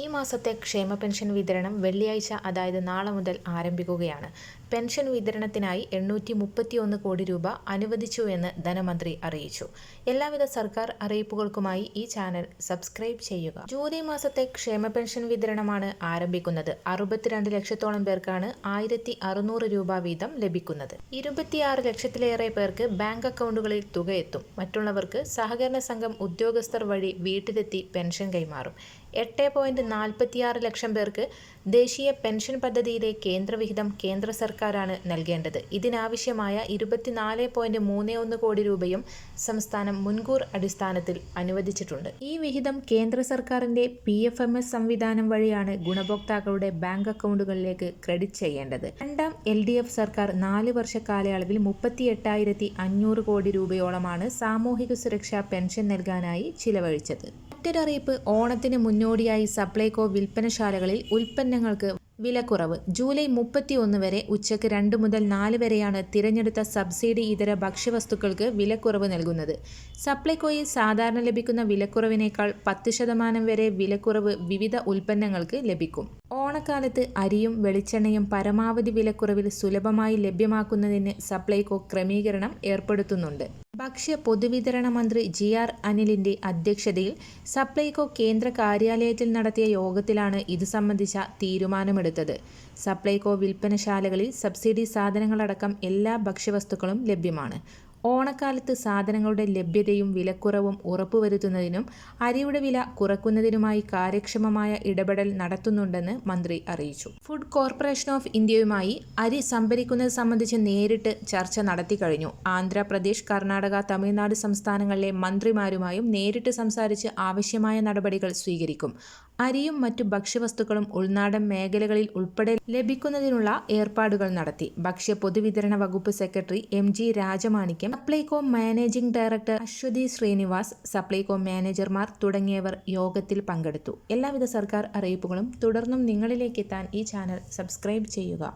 ഈ മാസത്തെ ക്ഷേമ പെൻഷൻ വിതരണം വെള്ളിയാഴ്ച അതായത് നാളെ മുതൽ ആരംഭിക്കുകയാണ്. പെൻഷൻ വിതരണത്തിനായി എണ്ണൂറ്റി മുപ്പത്തിയൊന്ന് കോടി രൂപ അനുവദിച്ചു എന്ന് ധനമന്ത്രി അറിയിച്ചു. എല്ലാവിധ സർക്കാർ അറിയിപ്പുകൾക്കുമായി ഈ ചാനൽ സബ്സ്ക്രൈബ് ചെയ്യുക. ജൂലൈ മാസത്തെ ക്ഷേമ പെൻഷൻ വിതരണമാണ് ആരംഭിക്കുന്നത്. അറുപത്തിരണ്ട് ലക്ഷത്തോളം പേർക്കാണ് ആയിരത്തി അറുന്നൂറ് രൂപ വീതം ലഭിക്കുന്നത്. ഇരുപത്തിയാറ് ലക്ഷത്തിലേറെ പേർക്ക് ബാങ്ക് അക്കൗണ്ടുകളിൽ തുക എത്തും മറ്റുള്ളവർക്ക് സഹകരണ സംഘം ഉദ്യോഗസ്ഥർ വഴി വീട്ടിലെത്തി പെൻഷൻ കൈമാറും. എട്ട് പോയിന്റ് നാൽപ്പത്തിയാറ് ലക്ഷം പേർക്ക് ദേശീയ പെൻഷൻ പദ്ധതിയിലെ കേന്ദ്രവിഹിതം കേന്ദ്ര സർക്കാരാണ് നൽകേണ്ടത്. ഇതിനാവശ്യമായ ഇരുപത്തിനാല് പോയിന്റ് മൂന്ന് ഒന്ന് കോടി രൂപയും സംസ്ഥാനം മുൻകൂർ അടിസ്ഥാനത്തിൽ അനുവദിച്ചിട്ടുണ്ട്. ഈ വിഹിതം കേന്ദ്ര സർക്കാരിന്റെ പി എഫ് എം എസ് സംവിധാനം വഴിയാണ് ഗുണഭോക്താക്കളുടെ ബാങ്ക് അക്കൗണ്ടുകളിലേക്ക് ക്രെഡിറ്റ് ചെയ്യേണ്ടത്. രണ്ടാം എൽ ഡി എഫ് സർക്കാർ നാല് വർഷ കാലയളവിൽ മുപ്പത്തി എട്ടായിരത്തി അഞ്ഞൂറ് കോടി രൂപയോളമാണ് സാമൂഹിക സുരക്ഷാ പെൻഷൻ നൽകാനായി ചിലവഴിച്ചത്. മറ്റൊരറിയിപ്പ് ഓണത്തിന് മുന്നോടിയായി സപ്ലൈകോ വിൽപ്പനശാലകളിൽ ഉൽപ്പന്നങ്ങൾക്ക് വിലക്കുറവ്. ജൂലൈ മുപ്പത്തി ഒന്ന് വരെ ഉച്ചയ്ക്ക് രണ്ട് മുതൽ നാല് വരെയാണ് തിരഞ്ഞെടുത്ത സബ്സിഡി ഇതര ഭക്ഷ്യവസ്തുക്കൾക്ക് വിലക്കുറവ് നൽകുന്നത്. സപ്ലൈകോയിൽ സാധാരണ ലഭിക്കുന്ന വിലക്കുറവിനേക്കാൾ പത്ത് ശതമാനം വരെ വിലക്കുറവ് വിവിധ ഉൽപ്പന്നങ്ങൾക്ക് ലഭിക്കും. ഓണക്കാലത്ത് അരിയും വെളിച്ചെണ്ണയും പരമാവധി വിലക്കുറവിൽ സുലഭമായി ലഭ്യമാക്കുന്നതിന് സപ്ലൈകോ ക്രമീകരണം ഏർപ്പെടുത്തുന്നുണ്ട്. ഭക്ഷ്യ പൊതുവിതരണ മന്ത്രി ജി ആർ അനിലിന്റെ അധ്യക്ഷതയിൽ സപ്ലൈകോ കേന്ദ്ര കാര്യാലയത്തിൽ നടത്തിയ യോഗത്തിലാണ് ഇത് സംബന്ധിച്ച തീരുമാനമെടുത്തത്. സപ്ലൈകോ വിൽപ്പനശാലകളിൽ സബ്സിഡി സാധനങ്ങളടക്കം എല്ലാ ഭക്ഷ്യവസ്തുക്കളും ലഭ്യമാണ്. ഓണക്കാലത്ത് സാധനങ്ങളുടെ ലഭ്യതയും വിലക്കുറവും ഉറപ്പുവരുത്തുന്നതിനും അരിയുടെ വില കുറയ്ക്കുന്നതിനുമായി കാര്യക്ഷമമായ ഇടപെടൽ നടത്തുന്നുണ്ടെന്ന് മന്ത്രി അറിയിച്ചു. ഫുഡ് കോർപ്പറേഷൻ ഓഫ് ഇന്ത്യയുമായി അരി സംഭരിക്കുന്നത് സംബന്ധിച്ച് നേരിട്ട് ചർച്ച നടത്തി കഴിഞ്ഞു. ആന്ധ്രാപ്രദേശ് കർണാടക തമിഴ്നാട് സംസ്ഥാനങ്ങളിലെ മന്ത്രിമാരുമായും നേരിട്ട് സംസാരിച്ച് ആവശ്യമായ നടപടികൾ സ്വീകരിക്കും. അരിയും മറ്റു ഭക്ഷ്യവസ്തുക്കളും ഉൾനാടൻ മേഖലകളിൽ ഉൾപ്പെടെ ലഭിക്കുന്നതിനുള്ള ഏർപ്പാടുകൾ നടത്തി. ഭക്ഷ്യ പൊതുവിതരണ വകുപ്പ് secretary M G Rajamanickam Supplyco managing director Aswathy Srinivas Supplyco മാനേജർമാർ തുടങ്ങിയവർ യോഗത്തിൽ പങ്കെടുത്തു. എല്ലാവിധ സർക്കാർ അറിയിപ്പുകളും തുടർന്നും നിങ്ങളിലേക്ക് എത്താൻ ഈ ചാനൽ സബ്സ്ക്രൈബ് ചെയ്യുക.